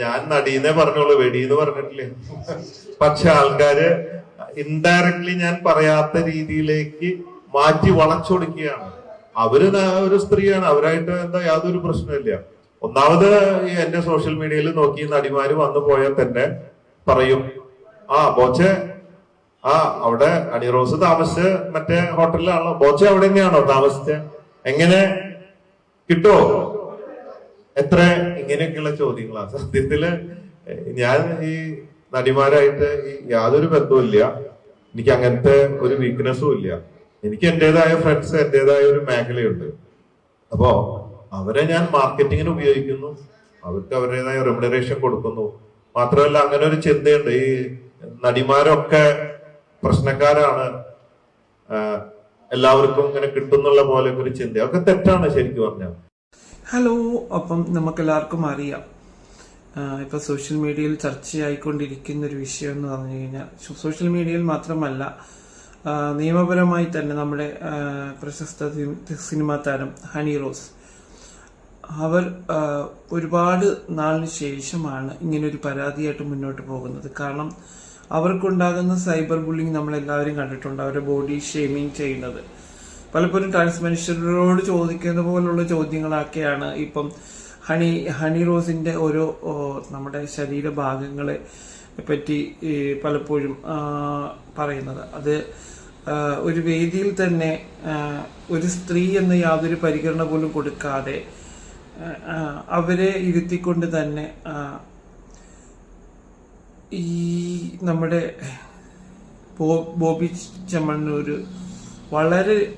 ഞാൻ നടീന്നേ പറഞ്ഞോളൂ വെടിന്ന് പറഞ്ഞിട്ടില്ലേ. പക്ഷെ ആൾക്കാര് ഇൻഡയറക്ട്ലി ഞാൻ പറയാത്ത രീതിയിലേക്ക് മാറ്റി വളച്ചൊടുക്കുകയാണ്. അവർ ഒരു സ്ത്രീയാണ് അവരായിട്ട് എന്താ യാതൊരു പ്രശ്നമില്ല ഒന്നാമത് ഈ എന്റെ സോഷ്യൽ മീഡിയയിൽ നോക്കി നടിമാര് വന്നു പോയാൽ തന്നെ പറയും ആ ബോച്ചെ ആ അവിടെ അണിറോസ് താമസിച്ച് മറ്റേ ഹോട്ടലിലാണല്ലോ ബോച്ചെ അവിടെ തന്നെയാണോ താമസിച്ചത് എങ്ങനെ? കിട്ടോ? എത്ര ഇങ്ങനെയൊക്കെയുള്ള ചോദ്യങ്ങളാണ്. സത്യത്തിൽ ഞാൻ ഈ നടിമാരായിട്ട് ഈ യാതൊരു ബന്ധവുമില്ല. എനിക്ക് അങ്ങനത്തെ ഒരു വീക്ക്നെസ്സും ഇല്ല. എനിക്ക് എന്റേതായ ഫ്രണ്ട്സ് എന്റേതായ ഒരു മേഖലയുണ്ട്. അപ്പോ അവരെ ഞാൻ മാർക്കറ്റിങ്ങിന് ഉപയോഗിക്കുന്നു. അവർക്ക് അവരുടേതായ റെമുനറേഷൻ കൊടുക്കുന്നു. മാത്രമല്ല അങ്ങനെ ഒരു ചിന്തയുണ്ട്. ഈ നടിമാരൊക്കെ പ്രശ്നക്കാരാണ്. എല്ലാവർക്കും ഇങ്ങനെ കിട്ടുന്നുള്ള പോലെ ഒരു ചിന്ത. അതൊക്കെ തെറ്റാണ് ശരിക്കും പറഞ്ഞാൽ. ഹലോ അപ്പം നമുക്കെല്ലാവർക്കും അറിയാം. ഇപ്പോൾ സോഷ്യൽ മീഡിയയിൽ ചർച്ചയായിക്കൊണ്ടിരിക്കുന്ന ഒരു വിഷയം എന്ന് പറഞ്ഞു കഴിഞ്ഞാൽ സോഷ്യൽ മീഡിയയിൽ മാത്രമല്ല നിയമപരമായി തന്നെ നമ്മുടെ പ്രശസ്ത സിനിമാ താരം ഹണി റോസ്. അവർ ഒരുപാട് നാളിന് ശേഷമാണ് ഇങ്ങനൊരു പരാതിയായിട്ട് മുന്നോട്ട് പോകുന്നത്. കാരണം അവർക്കുണ്ടാകുന്ന സൈബർ ബുള്ളിങ് നമ്മളെല്ലാവരും കണ്ടിട്ടുണ്ട്. അവരുടെ ബോഡി ഷേമിങ് ചെയ്യുന്നത്. പലപ്പോഴും ട്രാൻസ് മനുഷ്യരോട് ചോദിക്കുന്ന പോലുള്ള ചോദ്യങ്ങളൊക്കെയാണ് ഇപ്പം ഹണി ഹണി റോസിന്റെ ഓരോ നമ്മുടെ ശരീരഭാഗങ്ങളെ പറ്റി പലപ്പോഴും പറയുന്നത്. അത് ഒരു വേദിയിൽ തന്നെ ഒരു സ്ത്രീ എന്ന യാതൊരു പരിഗണന പോലും കൊടുക്കാതെ അവരെ ഇരുത്തിക്കൊണ്ട് തന്നെ ഈ നമ്മുടെ ബോബി ചെമ്മണ്ണൂര് വളരെ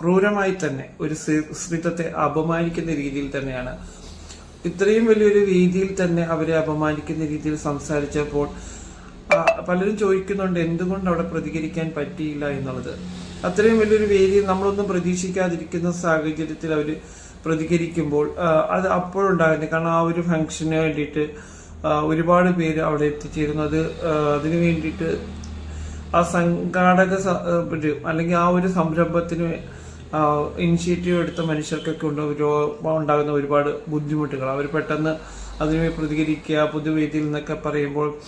ക്രൂരമായി തന്നെ ഒരു സ്ത്രീ- സ്ത്രീത്വത്തെ അപമാനിക്കുന്ന രീതിയിൽ തന്നെയാണ്. ഇത്രയും വലിയൊരു രീതിയിൽ തന്നെ അവരെ അപമാനിക്കുന്ന രീതിയിൽ സംസാരിച്ചപ്പോൾ പലരും ചോദിക്കുന്നുണ്ട് എന്തുകൊണ്ട് അവിടെ പ്രതികരിക്കാൻ പറ്റിയില്ല എന്നുള്ളത്. അത്രയും വലിയൊരു വേദിയിൽ നമ്മളൊന്നും പ്രതീക്ഷിക്കാതിരിക്കുന്ന സാഹചര്യത്തിൽ അവർ പ്രതികരിക്കുമ്പോൾ അത് അപ്പോഴുണ്ടാകുന്നത്. കാരണം ആ ഒരു ഫംഗ്ഷന് വേണ്ടിയിട്ട് ഒരുപാട് പേര് അവിടെ എത്തിച്ചേരുന്നത് അതിന് വേണ്ടിയിട്ട് ആ സംഘാടക അല്ലെങ്കിൽ ആ ഒരു സംരംഭത്തിന് ഇനിഷ്യേറ്റീവ് എടുത്ത മനുഷ്യർക്കൊക്കെ ഉണ്ട്? ഉണ്ടാകുന്ന ഒരുപാട് ബുദ്ധിമുട്ടുകൾ. അവർ പെട്ടെന്ന് അതിനുവേണ്ടി പ്രതികരിക്കുക പൊതുവേദിയിൽ നിന്നൊക്കെ പറയുമ്പോൾ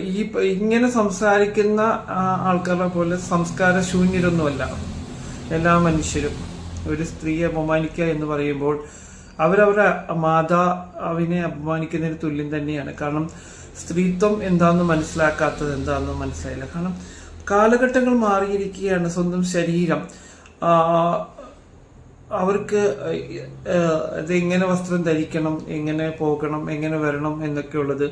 ഈ ഇങ്ങനെ സംസാരിക്കുന്ന ആൾക്കാരെ പോലെ സംസ്കാര ശൂന്യരൊന്നുമല്ല. എല്ലാ മനുഷ്യരും. ഒരു സ്ത്രീയെ അപമാനിക്കുക എന്ന് പറയുമ്പോൾ അവരവരുടെ മാതാവിനെ അപമാനിക്കുന്നതിന് തുല്യം തന്നെയാണ്. കാരണം സ്ത്രീത്വം എന്താണെന്ന് മനസ്സിലാക്കാത്തത് എന്താണെന്ന് മനസ്സിലായില്ല. കാരണം കാലഘട്ടങ്ങൾ മാറിയിരിക്കുകയാണ് സ്വന്തം ശരീരം. അവർക്ക് എങ്ങനെ വസ്ത്രം ധരിക്കണം എങ്ങനെ പോകണം എങ്ങനെ വരണം എന്നൊക്കെയുള്ളത്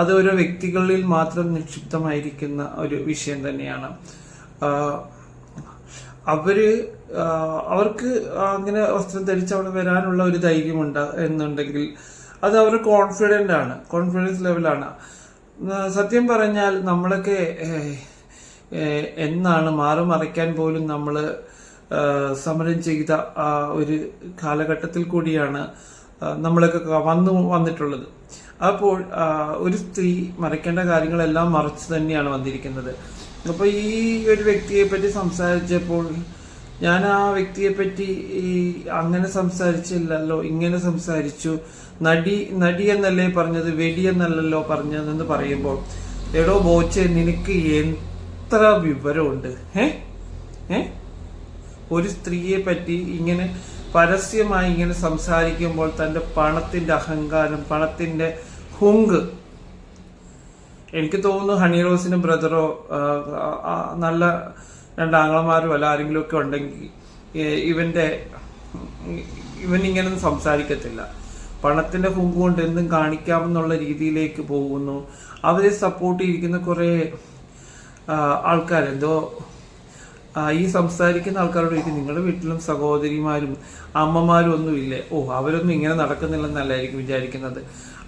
അത് ഓരോ വ്യക്തികളിൽ മാത്രം നിക്ഷിപ്തമായിരിക്കുന്ന ഒരു വിഷയം തന്നെയാണ്. അവർ അവർക്ക് അങ്ങനെ വസ്ത്രം ധരിച്ച് അവിടെ വരാനുള്ള ഒരു ധൈര്യമുണ്ട് എന്നുണ്ടെങ്കിൽ അത് അവർ കോൺഫിഡന്റ് ആണ്. കോൺഫിഡൻസ് ലെവലാണ് സത്യം പറഞ്ഞാൽ നമ്മളൊക്കെ എന്നാണ് മാറി മറിക്കാൻ പോലും നമ്മൾ സമരം ചെയ്ത ഒരു കാലഘട്ടത്തിൽ കൂടിയാണ് നമ്മളൊക്കെ വന്നു വന്നിട്ടുള്ളത്. അപ്പോൾ ഒരു സ്ത്രീ മറയ്ക്കേണ്ട കാര്യങ്ങളെല്ലാം മറച്ചു തന്നെയാണ് വന്നിരിക്കുന്നത്. അപ്പൊ ഈ ഒരു വ്യക്തിയെ പറ്റി സംസാരിച്ചപ്പോൾ ഞാൻ ആ വ്യക്തിയെ പറ്റി ഈ അങ്ങനെ സംസാരിച്ചില്ലല്ലോ ഇങ്ങനെ സംസാരിച്ചു. നടി നടി എന്നല്ലേ പറഞ്ഞത് വെടി എന്നല്ലല്ലോ പറഞ്ഞതെന്ന് പറയുമ്പോൾ എടോ ബോച്ചെ നിനക്ക് എത്ര വിവരമുണ്ട്? ഏ ഏ ഒരു സ്ത്രീയെ പറ്റി ഇങ്ങനെ പരസ്യമായി ഇങ്ങനെ സംസാരിക്കുമ്പോൾ തന്റെ പണത്തിന്റെ അഹങ്കാരം പണത്തിന്റെ ഹുങ്ക് എനിക്ക് തോന്നുന്നു ഹണി റോസിനും ബ്രദറോ നല്ല രണ്ടാങ്ങളമാരും അല്ല ആരെങ്കിലും ഒക്കെ ഉണ്ടെങ്കിൽ ഇവന്റെ ഇവൻ ഇങ്ങനൊന്നും സംസാരിക്കത്തില്ല. പണത്തിന്റെ കുങ്കു കൊണ്ട് എന്തും കാണിക്കാമെന്നുള്ള രീതിയിലേക്ക് പോകുന്നു. അവരെ സപ്പോർട്ട് ചെയ്തിരിക്കുന്ന കുറെ ആൾക്കാരെന്തോ ഈ സംസാരിക്കുന്ന ആൾക്കാരോട് ചോദിക്കും നിങ്ങളുടെ വീട്ടിലും സഹോദരിമാരും അമ്മമാരും ഒന്നും ഇല്ലേ ഓ അവരൊന്നും ഇങ്ങനെ നടക്കുന്നില്ലെന്നല്ലായിരിക്കും വിചാരിക്കുന്നത്.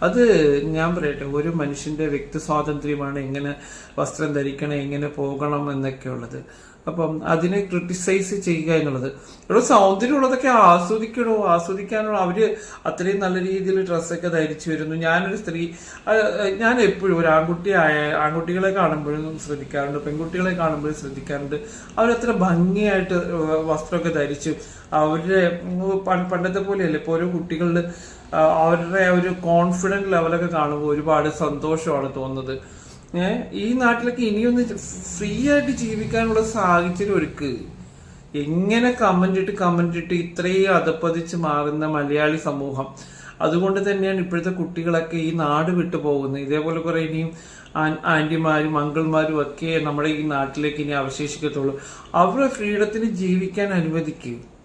അത് ഞാൻ പറയട്ടെ ഒരു മനുഷ്യന്റെ വ്യക്തി സ്വാതന്ത്ര്യമാണ് എങ്ങനെ വസ്ത്രം ധരിക്കണം എങ്ങനെ പോകണം എന്നൊക്കെ ഉള്ളത് അപ്പം അതിനെ ക്രിട്ടിസൈസ് ചെയ്യുക എന്നുള്ളത്. ഇവിടെ സൗന്ദര്യമുള്ളതൊക്കെ ആസ്വദിക്കണോ ആസ്വദിക്കാനുള്ള അവർ അത്രയും നല്ല രീതിയിൽ ഡ്രസ്സൊക്കെ ധരിച്ചു വരുന്നു. ഞാനൊരു സ്ത്രീ ഞാൻ എപ്പോഴും ഒരു ആൺകുട്ടി ആൺകുട്ടികളെ കാണുമ്പോഴും ശ്രദ്ധിക്കാറുണ്ട് പെൺകുട്ടികളെ കാണുമ്പോഴും ശ്രദ്ധിക്കാറുണ്ട്. അവരത്ര ഭംഗിയായിട്ട് വസ്ത്രമൊക്കെ ധരിച്ചു. അവരുടെ പണ്ടത്തെ പോലെയല്ല ഇപ്പോൾ ഓരോ കുട്ടികളിൽ ആ, അവരുടെ ആ ഒരു കോൺഫിഡന്റ് ലെവലൊക്കെ കാണുമ്പോൾ ഒരുപാട് സന്തോഷമാണ് തോന്നുന്നത്. ഈ നാട്ടിലൊക്കെ ഇനിയൊന്ന് ഫ്രീ ആയിട്ട് ജീവിക്കാനുള്ള സാഹചര്യം ഒരുക്ക്. എങ്ങനെ കമന്റ് ഇട്ട് കമന്റ് ഇട്ട് ഇത്രയും അതപ്പതിച്ച് മാറുന്ന മലയാളി സമൂഹം. അതുകൊണ്ട് തന്നെയാണ് ഇപ്പോഴത്തെ കുട്ടികളൊക്കെ ഈ നാട് വിട്ടു പോകുന്നത്. ഇതേപോലെ കുറെ ഇനിയും ആന്റിമാരും അങ്കിൾമാരും ഒക്കെ നമ്മുടെ ഈ നാട്ടിലേക്ക് ഇനി അവശേഷിക്കത്തുള്ളൂ. അവരുടെ ഫ്രീഡത്തിന് ജീവിക്കാൻ അനുവദിക്കുക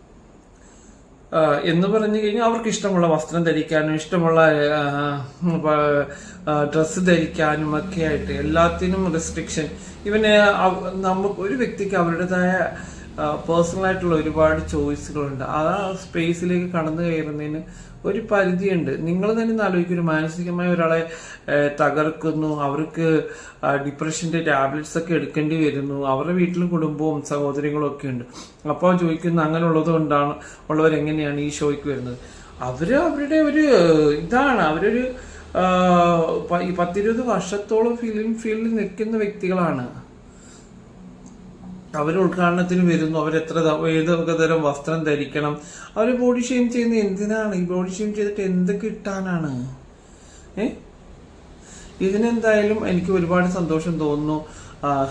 എന്ന് പറഞ്ഞു കഴിഞ്ഞാൽ അവർക്ക് ഇഷ്ടമുള്ള വസ്ത്രം ധരിക്കാനും ഇഷ്ടമുള്ള ഡ്രസ്സ് ധരിക്കാനും ഒക്കെ ആയിട്ട് എല്ലാത്തിനും റെസ്ട്രിക്ഷൻ ഇവന് നമുക്ക് ഒരു വ്യക്തിക്ക് അവരുടേതായ പേഴ്സണൽ ആയിട്ടുള്ള ഒരുപാട് ചോയ്സുകളുണ്ട് ആ സ്പേസിലേക്ക് കടന്നു കയറുന്നതിന് ഒരു പരിധിയുണ്ട്. നിങ്ങൾ തന്നെ ആലോചിക്കും ഒരു മാനസികമായ ഒരാളെ തകർക്കുന്നു അവർക്ക് ഡിപ്രഷന്റെ ടാബ്ലറ്റ്സ് ഒക്കെ എടുക്കേണ്ടി വരുന്നു അവരുടെ വീട്ടിലും കുടുംബവും സഹോദരങ്ങളും ഒക്കെ ഉണ്ട്. അപ്പോൾ ചോദിക്കുന്നു അങ്ങനെ ഉള്ളത് കൊണ്ടാണ് ഉള്ളവരെങ്ങനെയാണ് ഈ ഷോയ്ക്ക് വരുന്നത്? അവർ അവരുടെ ഒരു ഇതാണ്. അവരൊരു പത്തിരുപത് വർഷത്തോളം ഫിലിം ഫീൽഡിൽ നിൽക്കുന്ന വ്യക്തികളാണ്. അവർ ഉദ്ഘാടനത്തിന് വരുന്നു. അവരെത്ര ഏതൊക്കെ തരം വസ്ത്രം ധരിക്കണം. അവർ ബോഡി ഷെയിം ചെയ്യുന്നത് എന്തിനാണ്? ഈ ബോഡി ഷെയിം ചെയ്തിട്ട് എന്ത് കിട്ടാനാണ്? ഏ? ഇതിനെന്തായാലും എനിക്ക് ഒരുപാട് സന്തോഷം തോന്നുന്നു.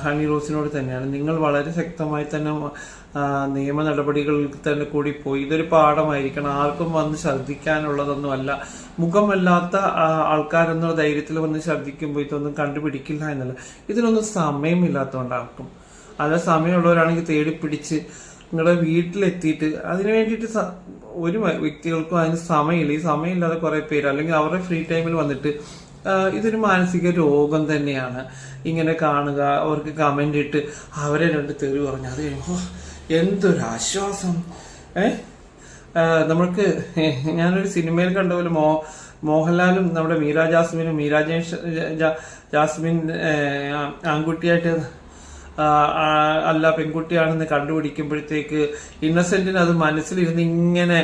ഹണി റോസിനോട് തന്നെയാണ്. നിങ്ങൾ വളരെ ശക്തമായി തന്നെ നിയമ നടപടികളിൽ തന്നെ കൂടി പോയി. ഇതൊരു പാഠമായിരിക്കണം. ആർക്കും വന്ന് ശ്രദ്ധിക്കാനുള്ളതൊന്നുമല്ല മുഖമല്ലാത്ത ആ, ആൾക്കാരെന്നുള്ള ധൈര്യത്തിൽ വന്ന് ശ്രദ്ധിക്കുമ്പോൾ ഇതൊന്നും കണ്ടുപിടിക്കില്ല എന്നല്ല. ഇതിനൊന്നും സമയമില്ലാത്തതുകൊണ്ട് ആർക്കും അല്ല സമയമുള്ളവരാണെങ്കിൽ തേടി പിടിച്ച് നിങ്ങളുടെ വീട്ടിലെത്തിയിട്ട് അതിന് വേണ്ടിയിട്ട് ഒരു വ്യക്തികൾക്കും അതിന് സമയമില്ല. ഈ സമയമില്ലാതെ കുറെ പേര് അല്ലെങ്കിൽ അവരുടെ ഫ്രീ ടൈമിൽ വന്നിട്ട് ഇതൊരു മാനസിക രോഗം തന്നെയാണ്. ഇങ്ങനെ കാണുക അവർക്ക് കമന്റ് ഇട്ട് അവരെ രണ്ട് തെറി പറഞ്ഞു അത് കഴിയുമ്പോൾ എന്തൊരു ആശ്വാസം. ഏ? നമ്മൾക്ക് ഞാനൊരു സിനിമയിൽ കണ്ട പോലെ മോ മോഹൻലാലും നമ്മുടെ മീര ജാസ്മിനും മീര ജാസ്മിൻ ആൺകുട്ടിയായിട്ട് അല്ല പെൺകുട്ടിയാണെന്ന് കണ്ടുപിടിക്കുമ്പോഴത്തേക്ക് ഇന്നസെന്റിന് അത് മനസ്സിലിരുന്ന് ഇങ്ങനെ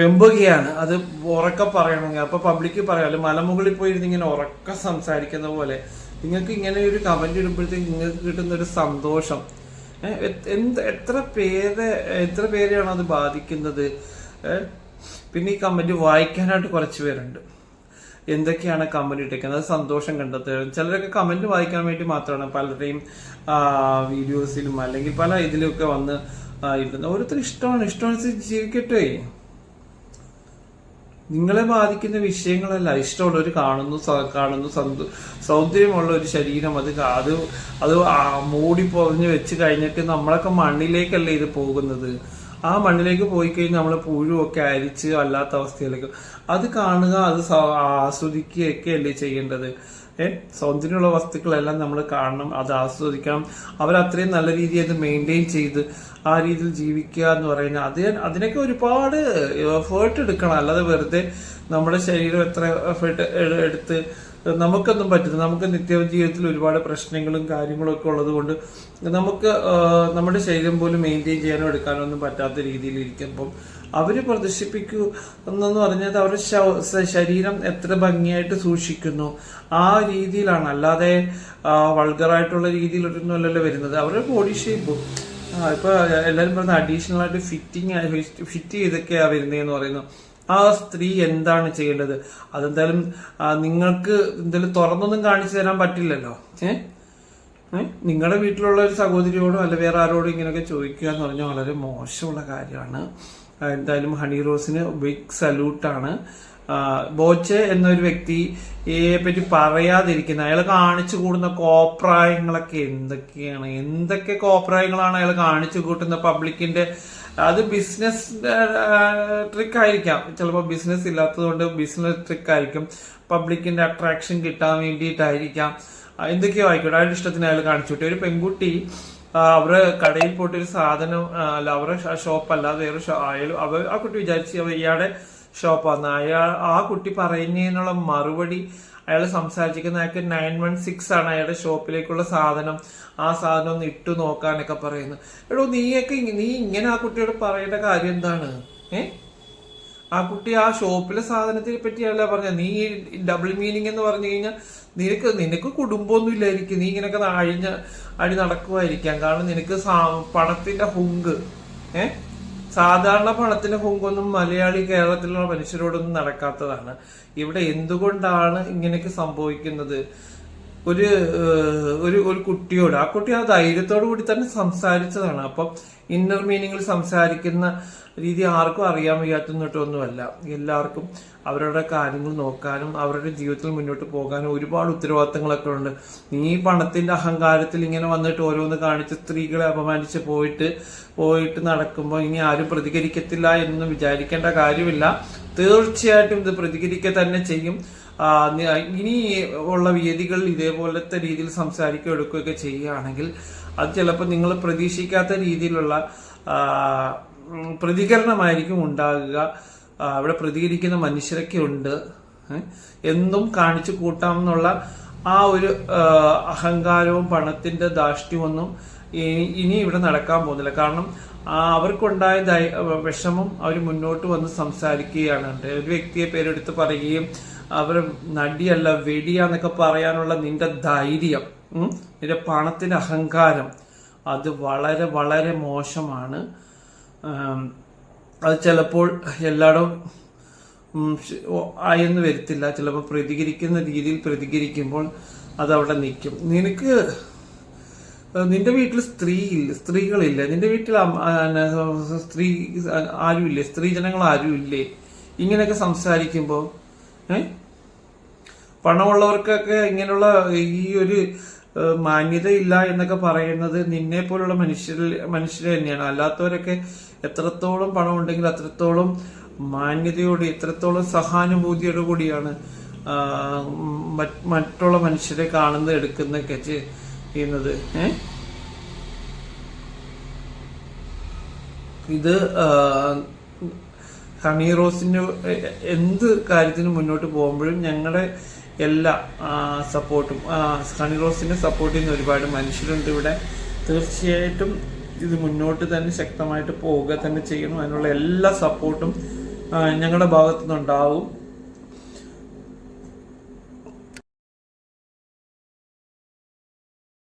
വെമ്പുകയാണ്. അത് ഉറക്ക പറയണമെങ്കിൽ അപ്പൊ പബ്ലിക്ക് പറയാമല്ലോ മലമുകളിൽ പോയിരുന്ന് ഇങ്ങനെ ഉറക്ക സംസാരിക്കുന്ന പോലെ നിങ്ങൾക്ക് ഇങ്ങനെ ഒരു കമന്റ് ഇടുമ്പോഴത്തേക്ക് നിങ്ങൾക്ക് കിട്ടുന്ന ഒരു സന്തോഷം എന്ത് എത്ര പേരെ എത്ര പേരെയാണ് അത് ബാധിക്കുന്നത്? പിന്നെ ഈ കമന്റ് വായിക്കാനായിട്ട് കുറച്ച് പേരുണ്ട്. എന്തൊക്കെയാണ് കമന്റ് ഇട്ടേക്കുന്നത്? അത് സന്തോഷം കണ്ടെത്തുക. ചിലരൊക്കെ കമന്റ് വായിക്കാൻ വേണ്ടി മാത്രമാണ് പലരുടെയും വീഡിയോസിലും അല്ലെങ്കിൽ പല ഇതിലൊക്കെ വന്ന് ഇരിക്കുന്നത് ഓരോരുത്തർ ഇഷ്ടമാണ്. ഇഷ്ടമനുസരിച്ച് ജീവിക്കട്ടെ. നിങ്ങളെ ബാധിക്കുന്ന വിഷയങ്ങളല്ല. ഇഷ്ടമുള്ളവർ കാണുന്നു കാണുന്നു. സന്ത- സൗന്ദര്യമുള്ള ഒരു ശരീരം അത് അത് അത് മൂടി പൊറിഞ്ഞ് വെച്ച് കഴിഞ്ഞിട്ട് നമ്മളൊക്കെ മണ്ണിലേക്കല്ലേ ഇത് പോകുന്നത്? ആ മണ്ണിലേക്ക് പോയി കഴിഞ്ഞാൽ നമ്മൾ പുഴുവൊക്കെ അരിച്ച് അല്ലാത്ത അവസ്ഥയിലേക്ക്. അത് കാണുക അത് ആസ്വദിക്കുകയൊക്കെ അല്ലേ ചെയ്യേണ്ടത്? ഏഹ് സൗന്ദര്യമുള്ള വസ്തുക്കളെല്ലാം നമ്മൾ കാണണം അത് ആസ്വദിക്കണം. അവരത്രയും നല്ല രീതിയിൽ അത് മെയിന്റെയിൻ ചെയ്ത് ആ രീതിയിൽ ജീവിക്കുക എന്ന് പറയുന്നത് അത് അതിനൊക്കെ ഒരുപാട് എഫേർട്ട് എടുക്കണം. അല്ലാതെ വെറുതെ നമ്മുടെ ശരീരം എത്ര എഫേർട്ട് എടുത്ത് നമുക്കൊന്നും പറ്റില്ല നമുക്ക് നിത്യ ജീവിതത്തിൽ ഒരുപാട് പ്രശ്നങ്ങളും കാര്യങ്ങളും ഒക്കെ ഉള്ളത് കൊണ്ട് നമുക്ക് നമ്മുടെ ശരീരം പോലും മെയിന്റെയിൻ ചെയ്യാനോ എടുക്കാനോ ഒന്നും പറ്റാത്ത രീതിയിൽ ഇരിക്കുമ്പം അവർ പ്രദർശിപ്പിക്കൂ എന്നു പറഞ്ഞത് അവരുടെ ശരീരം എത്ര ഭംഗിയായിട്ട് സൂക്ഷിക്കുന്നു. ആ രീതിയിലാണ്. അല്ലാതെ വൾഗറായിട്ടുള്ള രീതിയിലൊന്നും അല്ലല്ലോ വരുന്നത്. അവരുടെ ബോഡി ഷേപ്പ് ഇപ്പൊ എല്ലാരും പറഞ്ഞ അഡീഷണൽ ആയിട്ട് ഫിറ്റിംഗ് ഫിറ്റ് ചെയ്തൊക്കെയാ വരുന്നതെന്ന് പറയുന്നു. ആ സ്ത്രീ എന്താണ് ചെയ്യേണ്ടത്? അതെന്തായാലും നിങ്ങൾക്ക് എന്തായാലും തുറന്നൊന്നും കാണിച്ചു തരാൻ പറ്റില്ലല്ലോ. നിങ്ങളുടെ വീട്ടിലുള്ള ഒരു സഹോദരിയോടോ അല്ല വേറെ ആരോടും ഇങ്ങനെയൊക്കെ ചോദിക്കുക എന്ന് പറഞ്ഞാൽ വളരെ മോശമുള്ള കാര്യമാണ്. എന്തായാലും ഹണി റോസിന് ബിഗ് സല്യൂട്ടാണ് ബോച്ചെ എന്നൊരു വ്യക്തിയെ പറ്റി പറയാതിരിക്കുന്ന അയാൾ കാണിച്ചു കൂടുന്ന കോപ്രായങ്ങളൊക്കെ എന്തൊക്കെയാണ്? എന്തൊക്കെ കോപ്രായങ്ങളാണ് അയാൾ കാണിച്ചു കൂട്ടുന്ന പബ്ലിക്കിന്റെ അത് ബിസിനസ് ട്രിക്ക് ആയിരിക്കാം. ചിലപ്പോൾ ബിസിനസ് ഇല്ലാത്തതുകൊണ്ട് ബിസിനസ് ട്രിക്ക് ആയിരിക്കും. പബ്ലിക്കിന്റെ അട്രാക്ഷൻ കിട്ടാൻ വേണ്ടിയിട്ടായിരിക്കാം. എന്തൊക്കെയോ ആയിക്കോട്ടെ. അവരുടെ ഇഷ്ടത്തിന് അയാൾ കാണിച്ചു വിട്ടു. ഒരു പെൺകുട്ടി അവർ കടയിൽ പോയിട്ട് ഒരു സാധനം അല്ല അവരുടെ ഷോപ്പ് അല്ലാതെ വേറെ അയാൾ അവർ ആ കുട്ടി വിചാരിച്ച് ഇയാളുടെ ഷോപ്പാന്ന് അയാൾ ആ കുട്ടി പറയുന്നതിനുള്ള മറുപടി അയാൾ സംസാരിച്ചിരിക്കുന്ന അയാൾക്ക് നയൻ വൺ സിക്സ് ആണ് അയാളുടെ ഷോപ്പിലേക്കുള്ള സാധനം. ആ സാധനം ഒന്ന് ഇട്ടു നോക്കാനൊക്കെ പറയുന്നു. എടോ നീയൊക്കെ നീ ഇങ്ങനെ ആ കുട്ടിയോട് പറയേണ്ട കാര്യം എന്താണ്? ഏ? ആ കുട്ടി ആ ഷോപ്പിലെ സാധനത്തിനെ പറ്റിയല്ല പറഞ്ഞത് നീ ഡബിൾ മീനിങ് എന്ന് പറഞ്ഞു കഴിഞ്ഞാൽ നിനക്ക് നിനക്ക് കുടുംബമൊന്നും ഇല്ലായിരിക്കും. നീ ഇങ്ങനെയൊക്കെ അഴിഞ്ഞ അടി നടക്കുമായിരിക്കാം കാരണം നിനക്ക് പണത്തിന്റെ ഹുങ്ക്. ഏ? സാധാരണ പണത്തിന് ഹുങ്കൊന്നും മലയാളി കേരളത്തിലുള്ള മനുഷ്യരോടൊന്നും നടക്കാത്തതാണ്. ഇവിടെ എന്തുകൊണ്ടാണ് ഇങ്ങനെയൊക്കെ സംഭവിക്കുന്നത്? ഒരു ഒരു ഒരു കുട്ടിയോട് ആ കുട്ടി ആ ധൈര്യത്തോടു കൂടി തന്നെ സംസാരിച്ചതാണ്. അപ്പം ഇന്നർ മീനിങ്ങിൽ സംസാരിക്കുന്ന രീതി ആർക്കും അറിയാൻ വയ്യാത്തൊന്നിട്ടൊന്നുമല്ല എല്ലാവർക്കും അവരുടെ കാര്യങ്ങൾ നോക്കാനും അവരുടെ ജീവിതത്തിൽ മുന്നോട്ട് പോകാനും ഒരുപാട് ഉത്തരവാദിത്തങ്ങളൊക്കെ ഉണ്ട്. നീ പണത്തിന്റെ അഹങ്കാരത്തിൽ ഇങ്ങനെ വന്നിട്ട് ഓരോന്ന് കാണിച്ച് സ്ത്രീകളെ അപമാനിച്ച് പോയിട്ട് പോയിട്ട് നടക്കുമ്പോൾ ഇനി ആരും പ്രതികരിക്കത്തില്ല എന്നൊന്നും വിചാരിക്കേണ്ട കാര്യമില്ല. തീർച്ചയായിട്ടും ഇത് പ്രതികരിക്കുക തന്നെ ചെയ്യും. ഇനി ഉള്ള വേദികളിൽ ഇതേപോലത്തെ രീതിയിൽ സംസാരിക്കുകയോ എടുക്കുകയൊക്കെ ചെയ്യുകയാണെങ്കിൽ അത് ചിലപ്പോൾ നിങ്ങൾ പ്രതീക്ഷിക്കാത്ത രീതിയിലുള്ള പ്രതികരണമായിരിക്കും ഉണ്ടാകുക. അവിടെ പ്രതികരിക്കുന്ന മനുഷ്യരൊക്കെ ഉണ്ട്. എന്നും കാണിച്ചു കൂട്ടാമെന്നുള്ള ആ ഒരു അഹങ്കാരവും പണത്തിന്റെ ധാഷ്ട്യമൊന്നും ഇനി ഇവിടെ നടക്കാൻ പോകുന്നില്ല. കാരണം അവർക്കുണ്ടായ വിഷമം അവർ മുന്നോട്ട് വന്ന് സംസാരിക്കുകയാണ്. ഒരു വ്യക്തിയെ പേരെടുത്ത് പറയുകയും അവർ നടിയല്ല വെടിയാന്നൊക്കെ പറയാനുള്ള നിന്റെ ധൈര്യം നിന്റെ പണത്തിന്റെ അഹങ്കാരം അത് വളരെ വളരെ മോശമാണ്. അത് ചിലപ്പോൾ എല്ലായിടും ആയെന്ന് വരുത്തില്ല. ചിലപ്പോൾ പ്രതികരിക്കുന്ന രീതിയിൽ പ്രതികരിക്കുമ്പോൾ അതവിടെ നിൽക്കും. നിനക്ക് നിന്റെ വീട്ടിൽ സ്ത്രീ ഇല്ല സ്ത്രീകളില്ല. നിന്റെ വീട്ടിൽ സ്ത്രീ ആരും ജനങ്ങൾ സ്ത്രീജനങ്ങൾ ആരുമില്ലേ? ഇങ്ങനെയൊക്കെ സംസാരിക്കുമ്പോൾ ഏ? പണമുള്ളവർക്കൊക്കെ ഇങ്ങനെയുള്ള ഈ ഒരു മാന്യത മാന്യതയില്ല എന്നൊക്കെ പറയുന്നത് നിന്നെ പോലുള്ള മനുഷ്യരിൽ മനുഷ്യർ തന്നെയാണ്. അല്ലാത്തവരൊക്കെ എത്രത്തോളം പണം ഉണ്ടെങ്കിൽ അത്രത്തോളം മാന്യതയോട് എത്രത്തോളം സഹാനുഭൂതിയോടു കൂടിയാണ് മറ്റുള്ള മനുഷ്യരെ കാണുന്നത് എടുക്കുന്നതൊക്കെ ചെയ്യുന്നത്. ഇത് ഹണി റോസിന് എന്ത് കാര്യത്തിനും മുന്നോട്ട് പോകുമ്പോഴും ഞങ്ങളുടെ എല്ലാ സപ്പോർട്ടും ഹണി റോസിനെ സപ്പോർട്ട് ചെയ്യുന്ന ഒരുപാട് മനുഷ്യരുണ്ട് ഇവിടെ. തീർച്ചയായിട്ടും ഇത് മുന്നോട്ട് തന്നെ ശക്തമായിട്ട് പോവുക തന്നെ ചെയ്യണം. അതിനുള്ള എല്ലാ സപ്പോർട്ടും ഞങ്ങളുടെ ഭാഗത്തുനിന്നുണ്ടാവും.